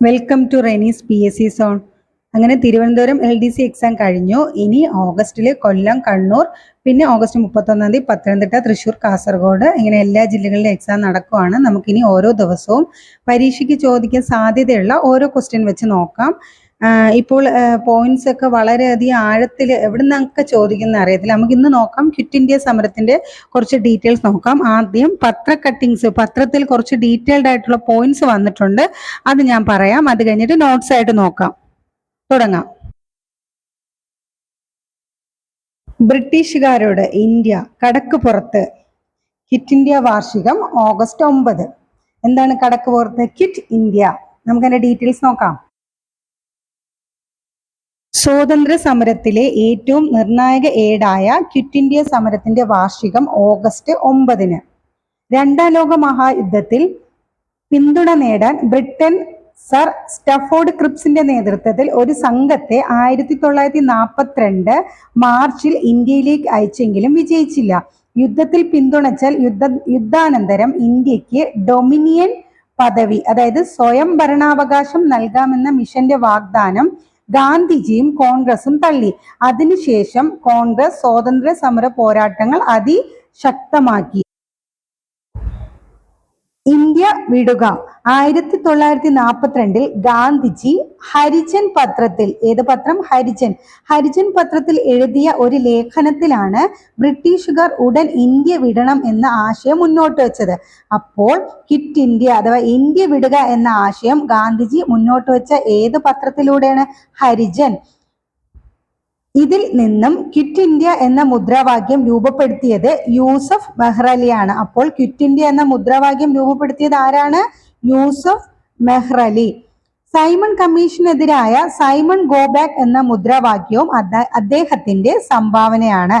Welcome to Renee's P S C zone അങ്ങനെ Thiruvananthapuram L D C exam കഴിഞ്ഞു. ഇനി ഓഗസ്റ്റിൽ കൊല്ലം കണ്ണൂർ പിന്നെ ഓഗസ്റ്റ് മുപ്പത്തൊന്നാം തീയതി പത്തനംതിട്ട തൃശ്ശൂർ കാസർഗോഡ് ഇങ്ങനെ എല്ലാ ജില്ലകളിലും എക്സാം നടക്കുവാണ്. നമുക്കിനി ഓരോ ദിവസവും പരീക്ഷയ്ക്ക് ചോദിക്കാൻ സാധ്യതയുള്ള ഓരോ ക്വസ്റ്റ്യൻ വെച്ച് നോക്കാം. ഇപ്പോൾ പോയിന്റ്സ് ഒക്കെ വളരെയധികം ആഴത്തിൽ എവിടെ നിന്നൊക്കെ ചോദിക്കുന്ന അറിയത്തില്ല. നമുക്ക് ഇന്ന് നോക്കാം. ക്വിറ്റ് ഇന്ത്യ സമരത്തിന്റെ കുറച്ച് ഡീറ്റെയിൽസ് നോക്കാം. ആദ്യം പത്ര കട്ടിങ്സ് പത്രത്തിൽ കുറച്ച് ഡീറ്റെയിൽഡ് ആയിട്ടുള്ള പോയിന്റ്സ് വന്നിട്ടുണ്ട്. അത് ഞാൻ പറയാം. അത് കഴിഞ്ഞിട്ട് നോട്ട്സ് ആയിട്ട് നോക്കാം. തുടങ്ങാം. ബ്രിട്ടീഷുകാരോട് ഇന്ത്യ കടക്ക് പുറത്ത്. കിറ്റ് ഇന്ത്യ വാർഷികം ഓഗസ്റ്റ് ഒമ്പത്. എന്താണ് കടക്ക് പുറത്ത്? കിറ്റ് ഇന്ത്യ നമുക്ക് അതിന്റെ ഡീറ്റെയിൽസ് നോക്കാം. സ്വാതന്ത്ര്യ സമരത്തിലെ ഏറ്റവും നിർണായക ഏടായ ക്വിറ്റ് ഇന്ത്യ സമരത്തിന്റെ വാർഷികം ഓഗസ്റ്റ് ഒമ്പതിന്. രണ്ടാം ലോക മഹായുദ്ധത്തിൽ പിന്തുണ നേടാൻ ബ്രിട്ടൻ സർ സ്റ്റഫോർഡ് ക്രിപ്സിന്റെ നേതൃത്വത്തിൽ ഒരു സംഘത്തെ ആയിരത്തി തൊള്ളായിരത്തി നാൽപ്പത്തിരണ്ട് മാർച്ചിൽ ഇന്ത്യയിലേക്ക് അയച്ചെങ്കിലും വിജയിച്ചില്ല. യുദ്ധത്തിൽ പിന്തുണച്ചാൽ യുദ്ധ യുദ്ധാനന്തരം ഇന്ത്യയ്ക്ക് ഡൊമിനിയൻ പദവി അതായത് സ്വയം ഭരണാവകാശം നൽകാമെന്ന മിഷന്റെ വാഗ്ദാനം ഗാന്ധിജിയും കോൺഗ്രസും തള്ളി. അതിനുശേഷം കോൺഗ്രസ് സ്വാതന്ത്ര്യ സമര പോരാട്ടങ്ങൾ അതിശക്തമാക്കി. ഇന്ത്യ വിടുക. ആയിരത്തി തൊള്ളായിരത്തി നാൽപ്പത്തിരണ്ടിൽ ഗാന്ധിജി ഹരിജൻ പത്രത്തിൽ ഏത് പത്രം? ഹരിജൻ. ഹരിജൻ പത്രത്തിൽ എഴുതിയ ഒരു ലേഖനത്തിലാണ് ബ്രിട്ടീഷുകാർ ഉടൻ ഇന്ത്യ വിടണം എന്ന ആശയം മുന്നോട്ട് വെച്ചത്. അപ്പോൾ കിറ്റ് ഇന്ത്യ അഥവാ ഇന്ത്യ വിടുക എന്ന ആശയം ഗാന്ധിജി മുന്നോട്ട് വെച്ച ഏത് പത്രത്തിലൂടെയാണ്? ഹരിജൻ. ഇതിൽ നിന്നും കിറ്റ് ഇന്ത്യ എന്ന മുദ്രാവാക്യം രൂപപ്പെടുത്തിയത് യൂസഫ് മെഹ്റലിയാണ്. അപ്പോൾ കിറ്റ് ഇന്ത്യ എന്ന മുദ്രാവാക്യം രൂപപ്പെടുത്തിയത് ആരാണ്? യൂസഫ് മെഹ്റലി. സൈമൺ കമ്മീഷനെതിരായ സൈമൺ ഗോബാക്ക് എന്ന മുദ്രാവാക്യവും അദ്ദേഹത്തിന്റെ സംഭാവനയാണ്.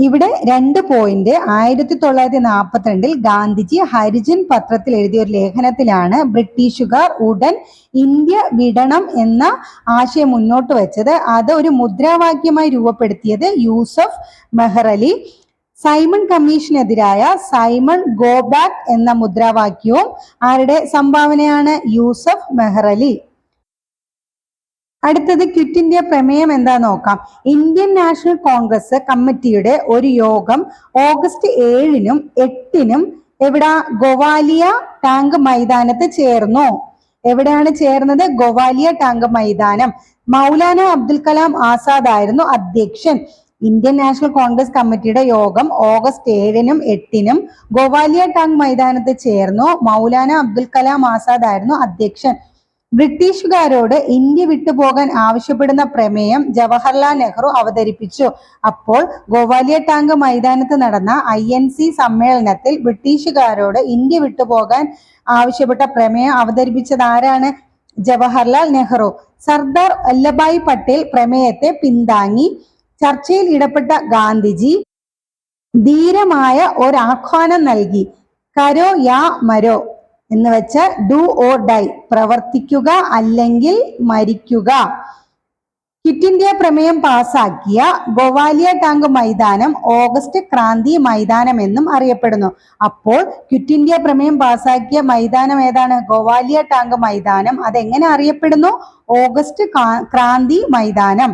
ഇവിടെ രണ്ട് പോയിന്റ് ആയിരത്തി തൊള്ളായിരത്തി നാൽപ്പത്തിരണ്ടിൽ ഗാന്ധിജി ഹരിജൻ പത്രത്തിൽ എഴുതിയ ഒരു ലേഖനത്തിലാണ് ബ്രിട്ടീഷുകാർ ഉടൻ ഇന്ത്യ വിടണം എന്ന ആശയം മുന്നോട്ട് വെച്ചത്. അത് ഒരു മുദ്രാവാക്യമായി രൂപപ്പെടുത്തിയത് യൂസഫ് മെഹ്റലി സൈമൺ കമ്മീഷനെതിരായ സൈമൺ ഗോബാക്ക് എന്ന മുദ്രാവാക്യവും ആരുടെ സംഭാവനയാണ്? യൂസഫ് മെഹ്റലി അടുത്തത് ക്വിറ്റ് ഇന്ത്യ പ്രമേയം എന്താ നോക്കാം. ഇന്ത്യൻ നാഷണൽ കോൺഗ്രസ് കമ്മിറ്റിയുടെ ഒരു യോഗം ഓഗസ്റ്റ് ഏഴിനും എട്ടിനും എവിടെ? ഗോവാലിയ ടാങ്ക് മൈതാനത്ത് ചേർന്നു. എവിടെയാണ് ചേർന്നത്? ഗോവാലിയ ടാങ്ക് മൈതാനം. മൗലാന അബ്ദുൽ കലാം ആസാദ് ആയിരുന്നു അധ്യക്ഷൻ. ഇന്ത്യൻ നാഷണൽ കോൺഗ്രസ് കമ്മിറ്റിയുടെ യോഗം ഓഗസ്റ്റ് ഏഴിനും എട്ടിനും ഗോവാലിയ ടാങ്ക് മൈതാനത്ത് ചേർന്നു. മൗലാന അബ്ദുൽ കലാം ആസാദ് ആയിരുന്നു അധ്യക്ഷൻ. ബ്രിട്ടീഷുകാരോട് ഇന്ത്യ വിട്ടുപോകാൻ ആവശ്യപ്പെടുന്ന പ്രമേയം ജവഹർലാൽ നെഹ്റു അവതരിപ്പിച്ചു. അപ്പോൾ ഗോവാലിയ ടാങ്ക് മൈതാനത്ത് നടന്ന ഐ എൻ സി സമ്മേളനത്തിൽ ബ്രിട്ടീഷുകാരോട് ഇന്ത്യ വിട്ടുപോകാൻ ആവശ്യപ്പെട്ട പ്രമേയം അവതരിപ്പിച്ചത് ആരാണ് ജവഹർലാൽ നെഹ്റു. സർദാർ വല്ലഭായ് പട്ടേൽ പ്രമേയത്തെ പിന്താങ്ങി. ചർച്ചയിൽ ഇടപെട്ട ഗാന്ധിജി ധീരമായ ഒരാഹ്വാനം നൽകി. കരോ യാ മരോ എന്ന് വെച്ചാൽ ഡു ഓ ഡൈ പ്രവർത്തിക്കുക അല്ലെങ്കിൽ മരിക്കുക. ക്വിറ്റ് ഇന്ത്യ പ്രമേയം പാസാക്കിയ ഗോവാലിയ ടാങ്ക് മൈതാനം ഓഗസ്റ്റ് ക്രാന്തി മൈതാനം എന്നും അറിയപ്പെടുന്നു. അപ്പോൾ ക്വിറ്റ് ഇന്ത്യ പ്രമേയം പാസാക്കിയ മൈതാനം ഏതാണ്? ഗോവാലിയ ടാങ്ക് മൈതാനം. അതെങ്ങനെ അറിയപ്പെടുന്നു? ഓഗസ്റ്റ് ക്രാന്തി മൈതാനം.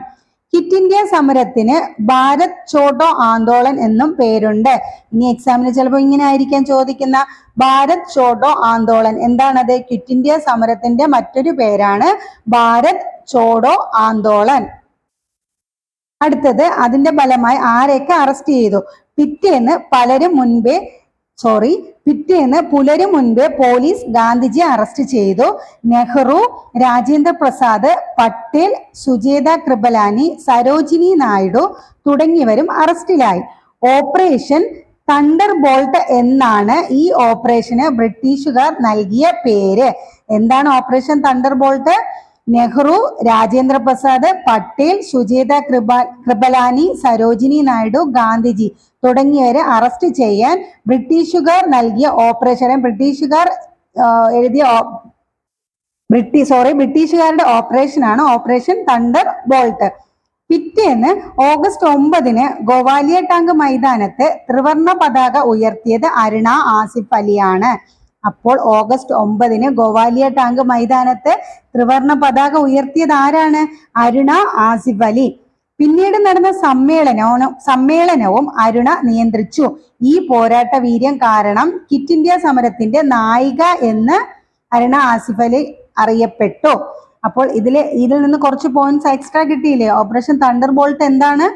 ക്വിറ്റ് ഇന്ത്യ സമരത്തിന് ഭാരത് ഛോട്ടോ ആന്തോളൻ എന്നും പേരുണ്ട്. ഇനി എക്സാമിന് ചിലപ്പോൾ ഇങ്ങനെ ആയിരിക്കാൻ ചോദിക്കുന്ന ഭാരത് ഛോട്ടോ ആന്തോളൻ. എന്താണത്? ക്വിറ്റ് ഇന്ത്യ സമരത്തിന്റെ മറ്റൊരു പേരാണ് ഭാരത് ചോഡോ ആന്തോളൻ. അടുത്തത് അതിന്റെ ഫലമായി ആരെയൊക്കെ അറസ്റ്റ് ചെയ്തു? പിറ്റേന്ന് പലരും മുൻപേ സോറി പിറ്റേന്ന് പുലരു മുൻപ് പോലീസ് ഗാന്ധിജിയെ അറസ്റ്റ് ചെയ്തു. നെഹ്റു രാജേന്ദ്ര പ്രസാദ് പട്ടേൽ സുജേത കൃപലാനി സരോജിനി നായിഡു തുടങ്ങിയവരും അറസ്റ്റിലായി ഓപ്പറേഷൻ തണ്ടർ ബോൾട്ട് എന്നാണ് ഈ ഓപ്പറേഷന് ബ്രിട്ടീഷുകാർ നൽകിയ പേര്. എന്താണ് operation thunderbolt Nehru Rajendra Prasad Patel Sucheta Kripa Kripalani Sarojini Naidu Gandhiji തുടങ്ങിയവരെ അറസ്റ്റ് ചെയ്യാൻ ബ്രിട്ടീഷുകാർ നൽകിയ ഓപ്പറേഷൻ ബ്രിട്ടീഷുകാർ എഴുതിയ ബ്രിട്ടീഷ് സോറി ബ്രിട്ടീഷുകാരുടെ ഓപ്പറേഷൻ ആണ് ഓപ്പറേഷൻ തണ്ടർ ബോൾട്ട്. പിറ്റേന്ന് ഓഗസ്റ്റ് ഒമ്പതിന് ഗോവാലിയ ടാങ്ക് മൈതാനത്ത് ത്രിവർണ പതാക ഉയർത്തിയത് അരുണ ആസിഫ് അലിയാണ്. അപ്പോൾ ഓഗസ്റ്റ് ഒമ്പതിന് ഗോവാലിയ ടാങ്ക് മൈതാനത്ത് ത്രിവർണ പതാക ഉയർത്തിയത് ആരാണ്? അരുണ ആസിഫ് അലി. പിന്നീട് നടന്ന സമ്മേളനവും സമ്മേളനവും അരുണ നിയന്ത്രിച്ചു. ഈ പോരാട്ട വീര്യം കാരണം കിറ്റ് ഇന്ത്യ സമരത്തിന്റെ നായിക എന്ന് അരുണ ആസിഫ് അലി അറിയപ്പെട്ടു. അപ്പോൾ ഇതിൽ ഇതിൽ നിന്ന് കുറച്ച് പോയിന്റ്സ് എക്സ്ട്രാ കിട്ടിയില്ലേ? ഓപ്പറേഷൻ തണ്ടർ ബോൾട്ട് എന്താണ്?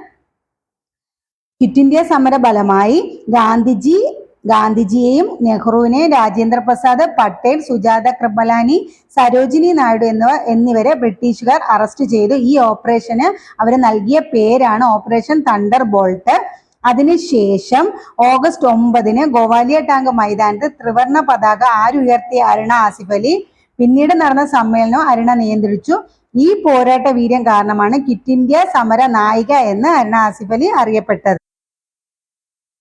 കിറ്റ് ഇന്ത്യ സമര ഫലമായി ഗാന്ധിജി ഗാന്ധിജിയെയും നെഹ്റുവിനെ രാജേന്ദ്ര പ്രസാദ് പട്ടേൽ സുജാത കൃപലാനി സരോജിനി നായിഡു എന്നിവ എന്നിവരെ ബ്രിട്ടീഷുകാർ അറസ്റ്റ് ചെയ്തു. ഈ ഓപ്പറേഷന് അവർ നൽകിയ പേരാണ് ഓപ്പറേഷൻ തണ്ടർ ബോൾട്ട് അതിനുശേഷം ഓഗസ്റ്റ് ഒമ്പതിന് ഗോവാലിയ ടാങ്ക് മൈതാനത്ത് ത്രിവർണ പതാക ആരുയർത്തിയ അരുണ ആസിഫ് അലി പിന്നീട് നടന്ന സമ്മേളനം അരുണ നിയന്ത്രിച്ചു. ഈ പോരാട്ട വീര്യം കാരണമാണ് കിറ്റ് ഇന്ത്യ സമര നായിക എന്ന് അരുണ ആസിഫ് അലി അറിയപ്പെട്ടത്.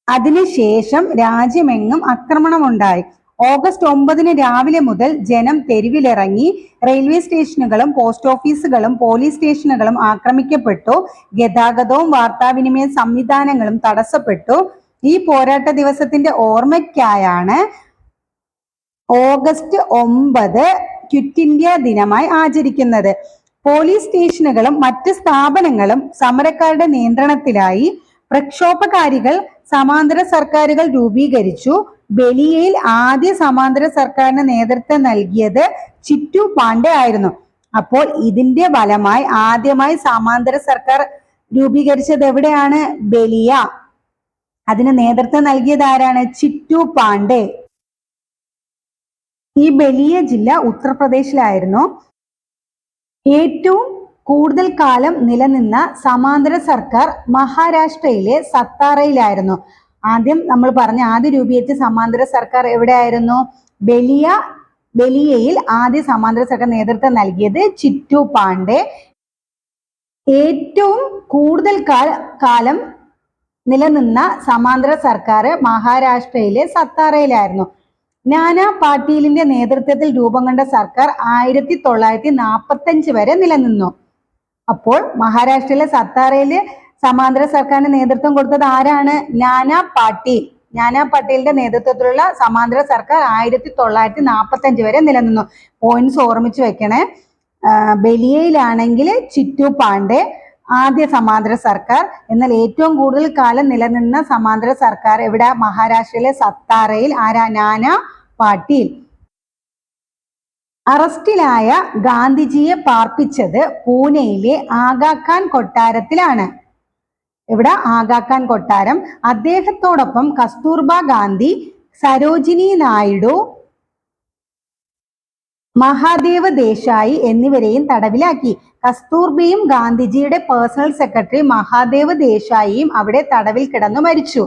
അതിനുശേഷം രാജ്യമെങ്ങും ആക്രമണമുണ്ടായി. ഓഗസ്റ്റ് ഒമ്പതിന് രാവിലെ മുതൽ ജനം തെരുവിലിറങ്ങി റെയിൽവേ സ്റ്റേഷനുകളും പോസ്റ്റ് ഓഫീസുകളും പോലീസ് സ്റ്റേഷനുകളും ആക്രമിക്കപ്പെട്ടു. ഗതാഗതവും വാർത്താവിനിമയ സംവിധാനങ്ങളും തടസ്സപ്പെട്ടു. ഈ പോരാട്ട ദിവസത്തിന്റെ ഓർമ്മയ്ക്കായാണ് ഓഗസ്റ്റ് ഒമ്പത് ക്വിറ്റ് ഇന്ത്യ ദിനമായി ആചരിക്കുന്നത്. പോലീസ് സ്റ്റേഷനുകളും മറ്റ് സ്ഥാപനങ്ങളും സമരക്കാരുടെ നിയന്ത്രണത്തിലായി. പ്രക്ഷോഭകാരികൾ സമാന്തര സർക്കാരുകൾ രൂപീകരിച്ചു. ബലിയയിൽ ആദ്യ സമാന്തര സർക്കാരിന് നേതൃത്വം നൽകിയത് ചിറ്റു പാണ്ഡെ ആയിരുന്നു. അപ്പോൾ ഇതിന്റെ ഫലമായി ആദ്യമായി സമാന്തര സർക്കാർ രൂപീകരിച്ചത് എവിടെയാണ്? ബലിയ അതിന് നേതൃത്വം നൽകിയത് ആരാണ്? ചിറ്റു പാണ്ഡെ. ഈ ബലിയ ജില്ല ഉത്തർപ്രദേശിലായിരുന്നു. ഏറ്റവും കൂടുതൽ കാലം നിലനിന്ന സമാന്തര സർക്കാർ മഹാരാഷ്ട്രയിലെ സത്താറയിലായിരുന്നു. ആദ്യം നമ്മൾ പറഞ്ഞ ആദ്യ രൂപീകരിച്ച സമാന്തര സർക്കാർ എവിടെയായിരുന്നു? ബലിയ ബലിയയിൽ ആദ്യ സമാന്തര സർക്കാർ നേതൃത്വം നൽകിയത് ചിറ്റു പാണ്ഡെ. ഏറ്റവും കൂടുതൽ കാലം നിലനിന്ന സമാന്തര സർക്കാർ മഹാരാഷ്ട്രയിലെ സത്താറയിലായിരുന്നു. നാനാ പാട്ടീലിന്റെ നേതൃത്വത്തിൽ രൂപം കൊണ്ട സർക്കാർ ആയിരത്തി തൊള്ളായിരത്തി നാൽപ്പത്തി അഞ്ച് വരെ നിലനിന്നു. അപ്പോൾ മഹാരാഷ്ട്രയിലെ സത്താറയിൽ സമാന്തര സർക്കാരിന് നേതൃത്വം കൊടുത്തത് ആരാണ്? നാനാ പാട്ടീൽ. നാനാ പട്ടേലിന്റെ നേതൃത്വത്തിലുള്ള സമാന്തര സർക്കാർ ആയിരത്തി തൊള്ളായിരത്തി നാൽപ്പത്തി അഞ്ച് വരെ നിലനിന്നു. പോയിന്റ്സ് ഓർമ്മിച്ച് വെക്കണേ. ബലിയയിലാണെങ്കിൽ ചിറ്റു പാണ്ഡെ ആദ്യ സമാന്തര സർക്കാർ. എന്നാൽ ഏറ്റവും കൂടുതൽ കാലം നിലനിന്ന സമാന്തര സർക്കാർ എവിടെ? മഹാരാഷ്ട്രയിലെ സത്താറയിൽ. ആരാ? നാനാ പാട്ടീൽ. അറസ്റ്റിലായ ഗാന്ധിജിയെ പാർപ്പിച്ചത് പൂനെയിലെ ആഗാഖാൻ കൊട്ടാരത്തിലാണ്. ഇവിടെ ആഗാഖാൻ കൊട്ടാരം. അദ്ദേഹത്തോടൊപ്പം കസ്തൂർബ ഗാന്ധി സരോജിനി നായിഡു മഹാദേവ് ദേശായി എന്നിവരെയും തടവിലാക്കി. കസ്തൂർബയും ഗാന്ധിജിയുടെ പേഴ്സണൽ സെക്രട്ടറി മഹാദേവ് ദേശായിയും അവിടെ തടവിൽ കിടന്നു മരിച്ചു.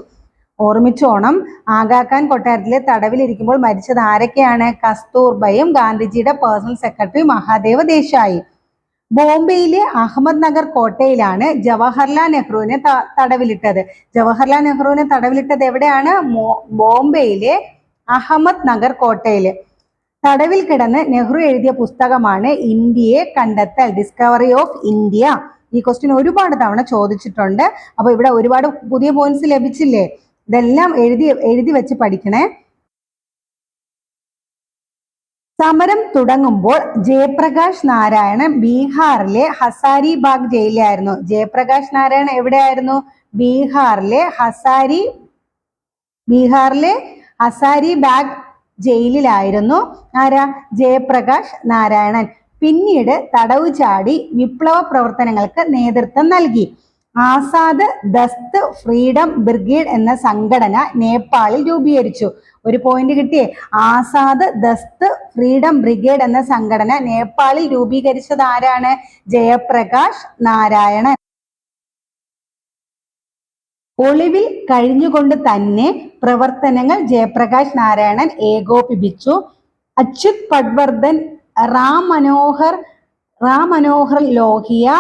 ഓർമ്മിച്ചോണം. ആഗാഖാൻ കൊട്ടാരത്തിലെ തടവിലിരിക്കുമ്പോൾ മരിച്ചത് ആരൊക്കെയാണ്? കസ്തൂർബയും ഗാന്ധിജിയുടെ പേഴ്സണൽ സെക്രട്ടറി മഹാദേവ ദേശായി. ബോംബെയിലെ അഹമ്മദ് നഗർ കോട്ടയിലാണ് ജവഹർലാൽ നെഹ്റുവിനെ തടവിലിട്ടത്. ജവഹർലാൽ നെഹ്റുവിനെ തടവിലിട്ടത് എവിടെയാണ്? ബോംബെയിലെ അഹമ്മദ് നഗർ കോട്ടയിൽ. തടവിൽ കിടന്ന് നെഹ്റു എഴുതിയ പുസ്തകമാണ് ഇന്ത്യയെ കണ്ടെത്തൽ ഡിസ്കവറി ഓഫ് ഇന്ത്യ ഈ ക്വസ്റ്റ്യൻ ഒരുപാട് തവണ ചോദിച്ചിട്ടുണ്ട്. അപ്പൊ ഇവിടെ ഒരുപാട് പുതിയ പോയിന്റ്സ് ലഭിച്ചില്ലേ? ഇതെല്ലാം എഴുതി എഴുതി വെച്ച് പഠിക്കണേ. സമരം തുടങ്ങുമ്പോൾ ജയപ്രകാശ് നാരായണൻ ബീഹാറിലെ ഹസാരിബാഗ് ജയിലിലായിരുന്നു. ജയപ്രകാശ് നാരായണൻ എവിടെയായിരുന്നു? ബീഹാറിലെ ഹസാരി ബീഹാറിലെ ഹസാരിബാഗ് ജയിലിലായിരുന്നു. ആരാ? ജയപ്രകാശ് നാരായണൻ. പിന്നീട് തടവ് ചാടി വിപ്ലവ പ്രവർത്തനങ്ങൾക്ക് നേതൃത്വം നൽകി. ആസാദ് ദസ്ത് ഫ്രീഡം ബ്രിഗേഡ് എന്ന സംഘടന നേപ്പാളിൽ രൂപീകരിച്ചു. ഒരു പോയിന്റ് കിട്ടിയേ. ആസാദ് ദസ്ത് ഫ്രീഡം ബ്രിഗേഡ് എന്ന സംഘടന നേപ്പാളിൽ രൂപീകരിച്ചത് ആരാണ്? ജയപ്രകാശ് നാരായണൻ. ഒളിവിൽ കഴിഞ്ഞുകൊണ്ട് തന്നെ പ്രവർത്തനങ്ങൾ ജയപ്രകാശ് നാരായണൻ ഏകോപിപ്പിച്ചു. അച്യുത് പട്വർദ്ധൻ റാം മനോഹർ റാം മനോഹർ ലോഹിയ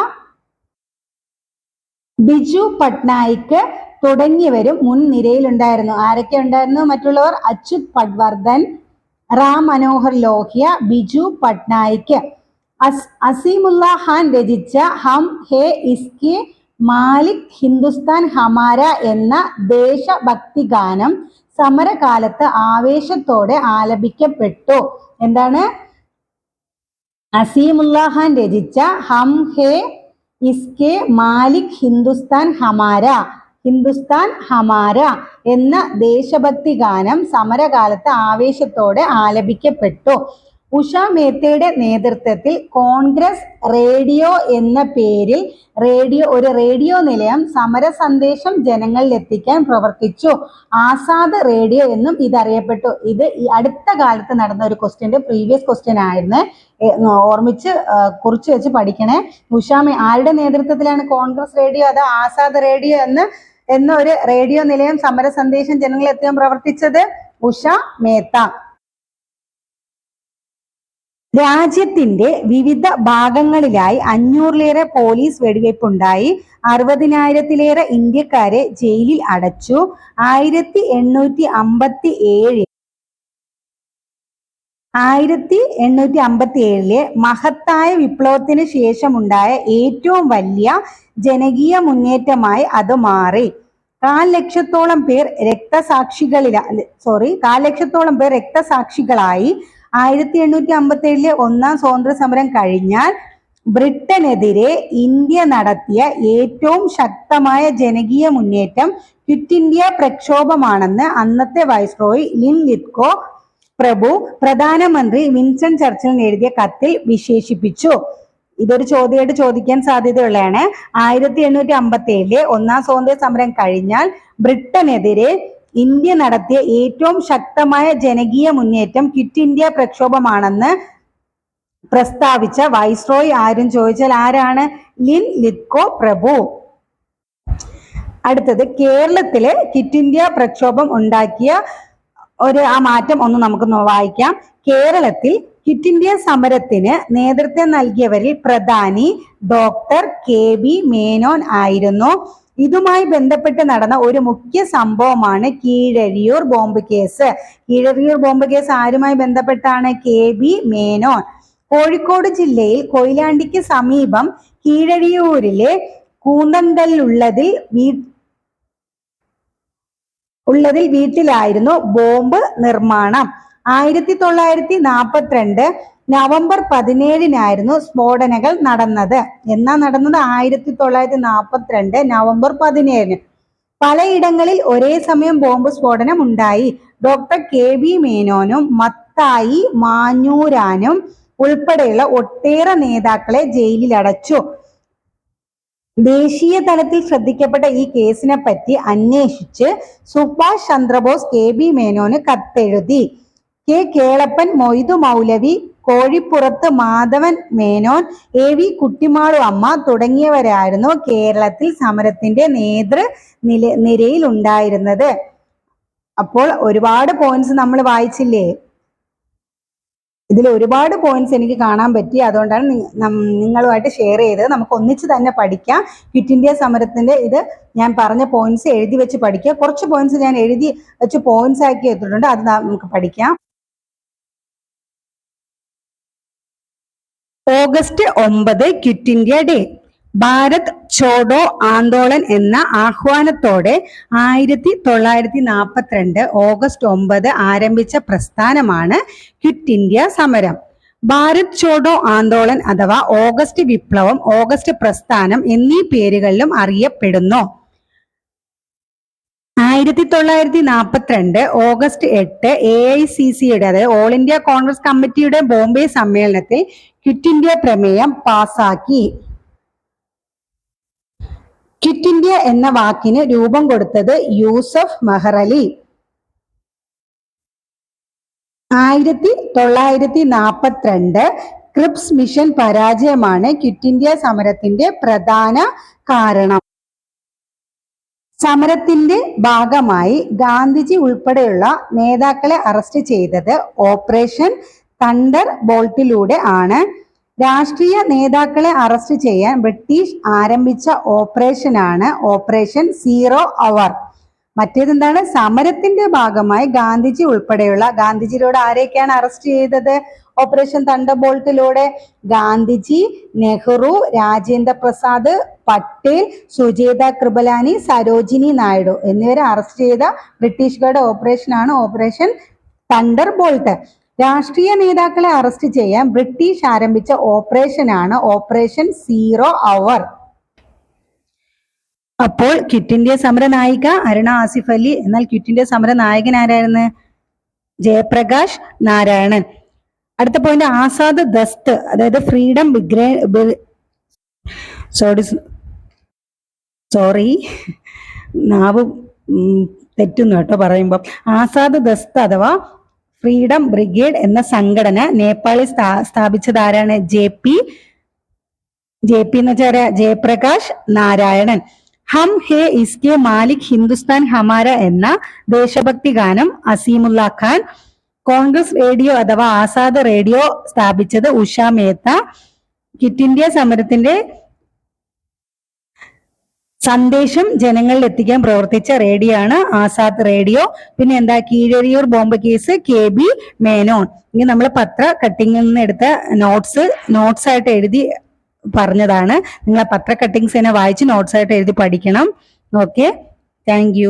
ബിജു പട്നായിക് തുടങ്ങിയവരും മുൻനിരയിലുണ്ടായിരുന്നു ആരൊക്കെ ഉണ്ടായിരുന്നു? മറ്റുള്ളവർ അച്യുത് പട്വർദ്ധൻ റാം മനോഹർ ലോഹ്യ ബിജു പട്നായിക്. അസ് അസീമുല്ല ഖാൻ രചിച്ച ഹം ഹേ ഇസ്കി മാലിക് ഹിന്ദുസ്ഥാൻ ഹമാര എന്ന ദേശഭക്തി ഗാനം സമരകാലത്ത് ആവേശത്തോടെ ആലപിക്കപ്പെട്ടു. എന്താണ്? അസീമുല്ല ഖാൻ രചിച്ച ഹം ഹേ ഇസ്കെ മാലിക് ഹിന്ദുസ്ഥാൻ ഹമാര ഹിന്ദുസ്ഥാൻ ഹമാര എന്ന ദേശഭക്തി ഗാനം സമരകാലത്ത് ആവേശത്തോടെ ആലപിക്കപ്പെട്ടു. ഉഷ മേത്തയുടെ നേതൃത്വത്തിൽ കോൺഗ്രസ് റേഡിയോ എന്ന പേരിൽ റേഡിയോ ഒരു റേഡിയോ നിലയം സമര സന്ദേശം ജനങ്ങളിൽ എത്തിക്കാൻ പ്രവർത്തിച്ചു. ആസാദ് റേഡിയോ എന്നും ഇതറിയപ്പെട്ടു. ഇത് ഈ അടുത്ത കാലത്ത് നടന്ന ഒരു ക്വസ്റ്റ്യന്റെ പ്രീവിയസ് ക്വസ്റ്റ്യൻ ആയിരുന്നു. ഓർമ്മിച്ച് കുറിച്ച് വെച്ച് പഠിക്കണേ. ഉഷാമേ ആരുടെ നേതൃത്വത്തിലാണ് കോൺഗ്രസ് റേഡിയോ? അതോ ആസാദ് റേഡിയോ എന്ന് എന്ന ഒരു റേഡിയോ നിലയം സമര സന്ദേശം ജനങ്ങളിൽ എത്തിക്കാൻ പ്രവർത്തിച്ചത് ഉഷ മേത്ത. രാജ്യത്തിന്റെ വിവിധ ഭാഗങ്ങളിലായി അഞ്ഞൂറിലേറെ പോലീസ് വെടിവയ്പുണ്ടായി അറുപതിനായിരത്തിലേറെ ഇന്ത്യക്കാരെ ജയിലിൽ അടച്ചു. ആയിരത്തി എണ്ണൂറ്റി അമ്പത്തി ഏഴ് ആയിരത്തി എണ്ണൂറ്റി അമ്പത്തി ഏഴിലെ മഹത്തായ വിപ്ലവത്തിന് ശേഷമുണ്ടായ ഏറ്റവും വലിയ ജനകീയ മുന്നേറ്റമായി അത് മാറി. കാൽ ലക്ഷത്തോളം പേർ രക്തസാക്ഷികളില സോറി കാൽ ലക്ഷത്തോളം പേർ രക്തസാക്ഷികളായി ആയിരത്തി എണ്ണൂറ്റി അമ്പത്തി ഏഴിലെ ഒന്നാം സ്വാതന്ത്ര്യ സമരം കഴിഞ്ഞാൽ ബ്രിട്ടനെതിരെ ഇന്ത്യ നടത്തിയ ഏറ്റവും ശക്തമായ ജനകീയ മുന്നേറ്റം ക്വിറ്റ് ഇന്ത്യ പ്രക്ഷോഭമാണെന്ന് അന്നത്തെ വൈസ്രോയ് ലിൻ ലിത്കോ പ്രഭു പ്രധാനമന്ത്രി വിൻസൺ ചർച്ചിലിന് എഴുതിയ കത്തിൽ വിശേഷിപ്പിച്ചു. ഇതൊരു ചോദ്യമായിട്ട് ചോദിക്കാൻ സാധ്യതയുള്ളതാണ്. ആയിരത്തി എണ്ണൂറ്റി അമ്പത്തി ഏഴിലെ ഒന്നാം സ്വാതന്ത്ര്യ സമരം കഴിഞ്ഞാൽ ബ്രിട്ടനെതിരെ ഇന്ത്യ നടത്തിയ ഏറ്റവും ശക്തമായ ജനകീയ മുന്നേറ്റം ക്വിറ്റ് ഇന്ത്യ പ്രക്ഷോഭമാണെന്ന് പ്രസ്താവിച്ച വൈസ്രോയ് ആരും ചോദിച്ചാൽ ആരാണ്? ലിൻ ലിത്കോ പ്രഭു. അടുത്തത് കേരളത്തിലെ ക്വിറ്റ് ഇന്ത്യ പ്രക്ഷോഭം ഉണ്ടാക്കിയ ഒരു ആ മാറ്റം ഒന്ന് നമുക്ക് വായിക്കാം. കേരളത്തിൽ ക്വിറ്റ് ഇന്ത്യ സമരത്തിന് നേതൃത്വം നൽകിയവരിൽ പ്രധാനി ഡോക്ടർ കെ ബി മേനോൻ ആയിരുന്നു. ഇതുമായി ബന്ധപ്പെട്ട് നടന്ന ഒരു മുഖ്യ സംഭവമാണ് Keezhariyur bomb case. Keezhariyur bomb case ആരുമായി ബന്ധപ്പെട്ടാണ്? K B Menon. കോഴിക്കോട് ജില്ലയിൽ കൊയിലാണ്ടിക്ക് സമീപം കീഴരിയൂരിലെ കൂന്തന്തലുള്ളതിൽ വീ ഉള്ളതിൽ വീട്ടിലായിരുന്നു ബോംബ് നിർമ്മാണം. ആയിരത്തി തൊള്ളായിരത്തി നാൽപ്പത്തിരണ്ട് നവംബർ പതിനേഴിനായിരുന്നു സ്ഫോടനങ്ങൾ നടന്നത്. എന്നാ നടന്നത്? ആയിരത്തി തൊള്ളായിരത്തി നാൽപ്പത്തിരണ്ട് നവംബർ പതിനേഴിന്. പലയിടങ്ങളിൽ ഒരേ സമയം ബോംബ് സ്ഫോടനം ഉണ്ടായി ഡോക്ടർ കെ ബി മേനോനും മത്തായി മാഞ്ഞൂരാനും ഉൾപ്പെടെയുള്ള ഒട്ടേറെ നേതാക്കളെ ജയിലിൽ അടച്ചു ദേശീയ തലത്തിൽ ശ്രദ്ധിക്കപ്പെട്ട ഈ കേസിനെ പറ്റി അന്വേഷിച്ച് സുഭാഷ് ചന്ദ്രബോസ് കെ ബി മേനോന് കത്തെഴുതി. K Kelappan Moidu Maulavi Kozhippurathu Madhavan Menon A V Kuttimalu Amma തുടങ്ങിയവരായിരുന്നു കേരളത്തിൽ സമരത്തിന്റെ നേതൃ നില നിരയിൽ ഉണ്ടായിരുന്നത് അപ്പോൾ ഒരുപാട് പോയിന്റ്സ് നമ്മൾ വായിച്ചില്ലേ? ഇതിൽ ഒരുപാട് പോയിന്റ്സ് എനിക്ക് കാണാൻ പറ്റി. അതുകൊണ്ടാണ് നിങ്ങളുമായിട്ട് ഷെയർ ചെയ്തത്. നമുക്ക് ഒന്നിച്ച് തന്നെ പഠിക്കാം. ക്വിറ്റ് ഇന്ത്യ സമരത്തിന്റെ ഇത് ഞാൻ പറഞ്ഞ പോയിന്റ്സ് എഴുതി വെച്ച് പഠിക്കുക കുറച്ച് പോയിന്റ്സ് ഞാൻ എഴുതി വെച്ച് പോയിന്റ്സ് ആക്കി എടുത്തിട്ടുണ്ട് അത് നമുക്ക് പഠിക്കാം. ഓഗസ്റ്റ് ഒമ്പത് quit India day. Bharat Chhodo Andolan എന്ന ആഹ്വാനത്തോടെ ആയിരത്തി തൊള്ളായിരത്തി നാൽപ്പത്തിരണ്ട് ഓഗസ്റ്റ് ഒമ്പത് ആരംഭിച്ച പ്രസ്ഥാനമാണ് ക്വിറ്റ് ഇന്ത്യ സമരം. ഭാരത് ഛോഡോ ആന്തോളൻ അഥവാ ഓഗസ്റ്റ് വിപ്ലവം ഓഗസ്റ്റ് പ്രസ്ഥാനം എന്നീ പേരുകളിലും അറിയപ്പെടുന്നു. ആയിരത്തി തൊള്ളായിരത്തി നാൽപ്പത്തിരണ്ട് ഓഗസ്റ്റ് എട്ട് എ ഐ സി സിയുടെ അതായത് ഓൾ ഇന്ത്യ കോൺഗ്രസ് കമ്മിറ്റിയുടെ ബോംബെ സമ്മേളനത്തിൽ ക്വിറ്റ് ഇന്ത്യ പ്രമേയം പാസാക്കി ക്വിറ്റ് ഇന്ത്യ എന്ന വാക്കിന് രൂപം കൊടുത്തത് യൂസഫ് മെഹ്റലി ആയിരത്തി തൊള്ളായിരത്തി നാൽപ്പത്തിരണ്ട് ക്രിപ്സ് മിഷൻ പരാജയമാണ് ക്വിറ്റ് ഇന്ത്യ സമരത്തിന്റെ പ്രധാന കാരണം. സമരത്തിന്റെ ഭാഗമായി ഗാന്ധിജി ഉൾപ്പെടെയുള്ള നേതാക്കളെ അറസ്റ്റ് ചെയ്തത് ഓപ്പറേഷൻ തണ്ടർ ബോൾട്ടിലൂടെ ആണ്. രാഷ്ട്രീയ നേതാക്കളെ അറസ്റ്റ് ചെയ്യാൻ ബ്രിട്ടീഷ് ആരംഭിച്ച ഓപ്പറേഷനാണ് ഓപ്പറേഷൻ സീറോ അവർ. മറ്റേതെന്താണ് സമരത്തിന്റെ ഭാഗമായി ഗാന്ധിജി ഉൾപ്പെടെയുള്ള ഗാന്ധിജിയിലൂടെ ആരെയൊക്കെയാണ് അറസ്റ്റ് ചെയ്തത്? ഓപ്പറേഷൻ തണ്ടബോൾട്ടിലൂടെ ഗാന്ധിജി നെഹ്റു രാജേന്ദ്ര പ്രസാദ് പട്ടേൽ സുജേത കൃപലാനി സരോജിനി നായിഡു എന്നിവരെ അറസ്റ്റ് ചെയ്ത ബ്രിട്ടീഷുകാരുടെ ഓപ്പറേഷനാണ് ഓപ്പറേഷൻ തണ്ടർ ബോൾട്ട് രാഷ്ട്രീയ നേതാക്കളെ അറസ്റ്റ് ചെയ്യാൻ ബ്രിട്ടീഷ് ആരംഭിച്ച ഓപ്പറേഷനാണ് ഓപ്പറേഷൻ സീറോ അവർ. അപ്പോൾ ക്വിറ്റ് ഇന്ത്യ സമര നായിക അരുണ ആസിഫ് അലി എന്നാൽ ക്വിറ്റ് ഇന്ത്യ സമര നായകൻ ആരായിരുന്നു? ജയപ്രകാശ് നാരായണൻ. അടുത്ത പോയിന്റ് ആസാദ് ദസ്ത് അതായത് ഫ്രീഡം വിഗ്രേ സോറി സോറി നാവ് തെറ്റുന്നു കേട്ടോ പറയുമ്പോൾ ആസാദ് ദസ്ത് അഥവാ ഫ്രീഡം ബ്രിഗേഡ് എന്ന സംഘടന നേപ്പാളിൽ സ്ഥാ- സ്ഥാപിച്ചത് ആരാണ്? ജെ പി ജെ പി എന്ന് വെച്ചാൽ ജയപ്രകാശ് നാരായണൻ. ഹം ഹേ ഇസ്കെ മാലിക് ഹിന്ദുസ്ഥാൻ ഹമാര എന്ന ദേശഭക്തി ഗാനം അസീമുല്ല ഖാൻ കോൺഗ്രസ് റേഡിയോ അഥവാ ആസാദ് റേഡിയോ സ്ഥാപിച്ചത് ഉഷ മേത്ത. കിറ്റ് ഇന്ത്യ സമരത്തിന്റെ സന്ദേശം ജനങ്ങളിൽ എത്തിക്കാൻ പ്രവർത്തിച്ച റേഡിയോ ആണ് ആസാദ് റേഡിയോ. പിന്നെ എന്താ Keezhariyur bomb case K B Menon. ഇനി നമ്മൾ പത്ര കട്ടിങ്ങിൽ നിന്ന് എടുത്ത നോട്ട്സ് നോട്ട്സ് ആയിട്ട് എഴുതി പറഞ്ഞതാണ്. നിങ്ങൾ പത്ര കട്ടിങ്സ് തന്നെ വായിച്ച് നോട്ട്സ് ആയിട്ട് എഴുതി പഠിക്കണം. Okay thank